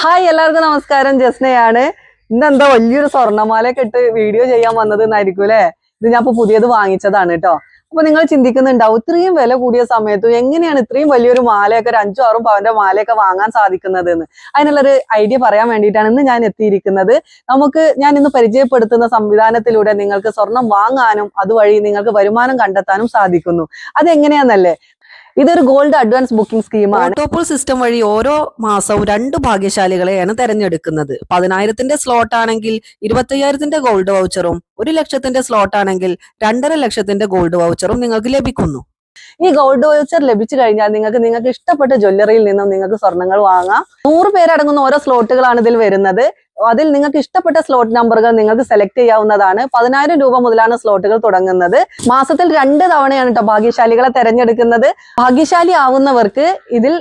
Hi എല്ലാവർക്കും നമസ്കാരം. ജസ്നയാണ്. ഇന്ന് എന്താ വലിയൊരു സ്വർണമാലയൊക്കെ ഇട്ട് വീഡിയോ ചെയ്യാൻ വന്നത് എന്നായിരിക്കും അല്ലെ? ഇത് ഞാൻ ഇപ്പൊ പുതിയത് വാങ്ങിച്ചതാണ് കേട്ടോ. അപ്പൊ നിങ്ങൾ ചിന്തിക്കുന്നുണ്ടാവും ഇത്രയും വില കൂടിയ സമയത്തും എങ്ങനെയാണ് ഇത്രയും വലിയൊരു മാലയൊക്കെ ഒരു അഞ്ചും ആറും പവന്റെ മാലയൊക്കെ വാങ്ങാൻ സാധിക്കുന്നത് എന്ന് അതിനുള്ളൊരു ഐഡിയ പറയാൻ വേണ്ടിയിട്ടാണ് ഇന്ന് ഞാൻ എത്തിയിരിക്കുന്നത്. നമുക്ക് ഞാൻ ഇന്ന് പരിചയപ്പെടുത്തുന്ന സംവിധാനത്തിലൂടെ നിങ്ങൾക്ക് സ്വർണം വാങ്ങാനും അതുവഴി നിങ്ങൾക്ക് വരുമാനം കണ്ടെത്താനും സാധിക്കുന്നു. അതെങ്ങനെയാന്നല്ലേ? ഇതൊരു ഗോൾഡ് അഡ്വാൻസ് ബുക്കിംഗ് സ്കീമാണ് ഓട്ടോപോൾ സിസ്റ്റം വഴി ഓരോ മാസവും രണ്ട് ഭാഗ്യശാലികളെയാണ് തെരഞ്ഞെടുക്കുന്നത്. പതിനായിരത്തിന്റെ സ്ലോട്ട് ആണെങ്കിൽ ഇരുപത്തയ്യായിരത്തിന്റെ ഗോൾഡ് വൗച്ചറും ഒരു ലക്ഷത്തിന്റെ സ്ലോട്ട് ആണെങ്കിൽ രണ്ടര ലക്ഷത്തിന്റെ ഗോൾഡ് വൗച്ചറും നിങ്ങൾക്ക് ലഭിക്കുന്നു. ഈ ഗോൾഡ് വൗച്ചർ ലഭിച്ചു കഴിഞ്ഞാൽ നിങ്ങൾക്ക് നിങ്ങൾക്ക് ഇഷ്ടപ്പെട്ട ജ്വല്ലറിയിൽ നിന്നും നിങ്ങൾക്ക് സ്വർണങ്ങൾ വാങ്ങാം. നൂറ് പേരടങ്ങുന്ന ഓരോ സ്ലോട്ടുകളാണ് ഇതിൽ വരുന്നത്. അതിൽ നിങ്ങൾക്ക് ഇഷ്ടപ്പെട്ട സ്ലോട്ട് നമ്പറുകൾ നിങ്ങൾക്ക് സെലക്ട് ചെയ്യാവുന്നതാണ്. പതിനായിരം രൂപ മുതലാണ് സ്ലോട്ടുകൾ തുടങ്ങുന്നത്. മാസത്തിൽ രണ്ട് തവണയാണ് കേട്ടോ ഭാഗ്യശാലികളെ തെരഞ്ഞെടുക്കുന്നത്. ഭാഗ്യശാലി ആവുന്നവർക്ക് ഇതിൽ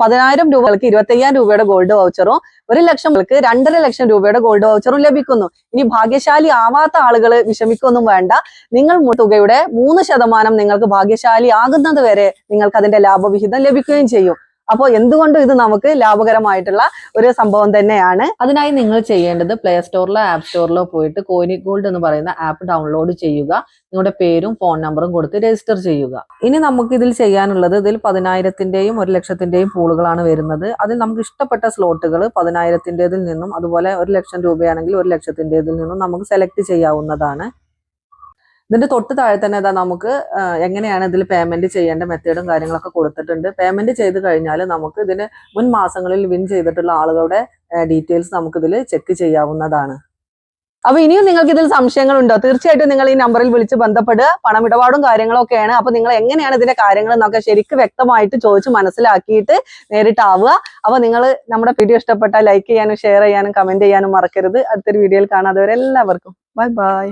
പതിനായിരം രൂപകൾക്ക് ഇരുപത്തയ്യായിരം രൂപയുടെ ഗോൾഡ് വൗച്ചറും ഒരു ലക്ഷം പേർക്ക് രണ്ടര ലക്ഷം രൂപയുടെ ഗോൾഡ് വൗച്ചറും ലഭിക്കുന്നു. ഇനി ഭാഗ്യശാലി ആവാത്ത ആളുകൾ വിഷമിക്കൊന്നും വേണ്ട. നിങ്ങൾ തുകയുടെ മൂന്ന് ശതമാനം നിങ്ങൾക്ക് ഭാഗ്യശാലി ആകുന്നത് വരെ നിങ്ങൾക്ക് അതിന്റെ ലാഭവിഹിതം ലഭിക്കുകയും ചെയ്യും. അപ്പോൾ എന്തുകൊണ്ടും ഇത് നമുക്ക് ലാഭകരമായിട്ടുള്ള ഒരു സംഭവം തന്നെയാണ്. അതിനായി നിങ്ങൾ ചെയ്യേണ്ടത് പ്ലേ സ്റ്റോറിലോ ആപ്പ് സ്റ്റോറിലോ പോയിട്ട് കോയിനി ഗോൾഡ് എന്ന് പറയുന്ന ആപ്പ് ഡൗൺലോഡ് ചെയ്യുക. നിങ്ങളുടെ പേരും ഫോൺ നമ്പറും കൊടുത്ത് രജിസ്റ്റർ ചെയ്യുക. ഇനി നമുക്ക് ഇതിൽ ചെയ്യാനുള്ളത് ഇതിൽ പതിനായിരത്തിന്റെയും ഒരു ലക്ഷത്തിന്റെയും പൂളുകളാണ് വരുന്നത്. അതിൽ നമുക്ക് ഇഷ്ടപ്പെട്ട സ്ലോട്ടുകൾ പതിനായിരത്തിന്റെതിൽ നിന്നും അതുപോലെ ഒരു ലക്ഷം രൂപയാണെങ്കിൽ ഒരു ലക്ഷത്തിന്റെതിൽ നിന്നും നമുക്ക് സെലക്ട് ചെയ്യാവുന്നതാണ്. ഇതിന്റെ തൊട്ട് താഴെ തന്നെ ഇതാ നമുക്ക് എങ്ങനെയാണ് ഇതിൽ പേയ്മെന്റ് ചെയ്യേണ്ട മെത്തേഡും കാര്യങ്ങളൊക്കെ കൊടുത്തിട്ടുണ്ട്. പേയ്മെന്റ് ചെയ്ത് കഴിഞ്ഞാൽ നമുക്ക് ഇതിന് മുൻ മാസങ്ങളിൽ വിൻ ചെയ്തിട്ടുള്ള ആളുകളുടെ ഡീറ്റെയിൽസ് നമുക്ക് ഇതിൽ ചെക്ക് ചെയ്യാവുന്നതാണ്. അപ്പൊ ഇനിയും നിങ്ങൾക്ക് ഇതിൽ സംശയങ്ങളുണ്ടോ തീർച്ചയായിട്ടും നിങ്ങൾ ഈ നമ്പറിൽ വിളിച്ച് ബന്ധപ്പെടുക. പണമിടപാടും കാര്യങ്ങളൊക്കെയാണ് അപ്പൊ നിങ്ങൾ എങ്ങനെയാണ് ഇതിന്റെ കാര്യങ്ങൾ എന്നൊക്കെ ശരിക്കും വ്യക്തമായിട്ട് ചോദിച്ച് മനസ്സിലാക്കിയിട്ട് നേരിട്ടാവുക അപ്പൊ നിങ്ങൾ നമ്മുടെ വീഡിയോ ഇഷ്ടപ്പെട്ടാൽ ലൈക്ക് ചെയ്യാനും ഷെയർ ചെയ്യാനും കമന്റ് ചെയ്യാനും മറക്കരുത്. അടുത്തൊരു വീഡിയോയിൽ കാണാതെ എല്ലാവർക്കും. Bye bye